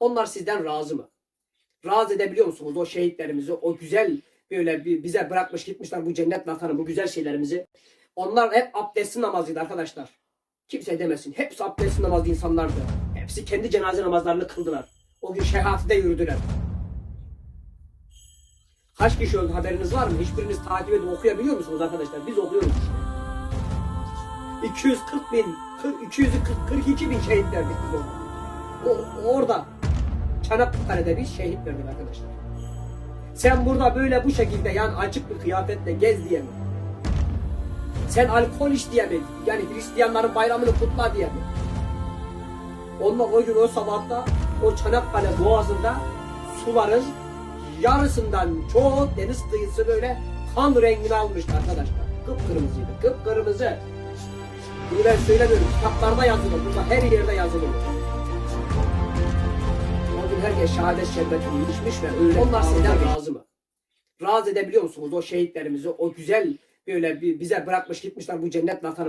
Onlar sizden razı mı? Razı edebiliyor musunuz o şehitlerimizi, o güzel böyle bize bırakmış gitmişler bu cennet vatanı, bu güzel şeylerimizi. Onlar hep abdestli namazıydı arkadaşlar. Kimse demesin. Hepsi abdestli namazlı insanlardı. Hepsi kendi cenaze namazlarını kıldılar. O gün şehaatde yürüdüler. Kaç kişi öldü haberiniz var mı? Hiçbiriniz takip edip okuyabiliyor musunuz arkadaşlar? Biz okuyoruz işte. 240 bin, 40, 242 bin şehit verdik biz orada. O, orada Çanakkale'de biz şehit verdik arkadaşlar. Sen burada böyle bu şekilde yani açık bir kıyafetle gez diye mi? Sen alkol iç diye mi? Yani Hristiyanların bayramını kutla diye mi? Onlar o gün o sabahta o Çanakkale boğazında suların yarısından çoğu deniz kıyısı böyle kan rengini almıştı arkadaşlar. Kıpkırmızıydı. Kıpkırmızı. Bunu ben söylemiyorum. Kitaplarda yazılı. Burada her yerde yazılı. Herkes şehadet şerbetini içmiş ve öyle onlar sizden razı mı? Razı edebiliyor musunuz o şehitlerimizi, o güzel böyle bize bırakmış gitmişler bu cennet vatanı.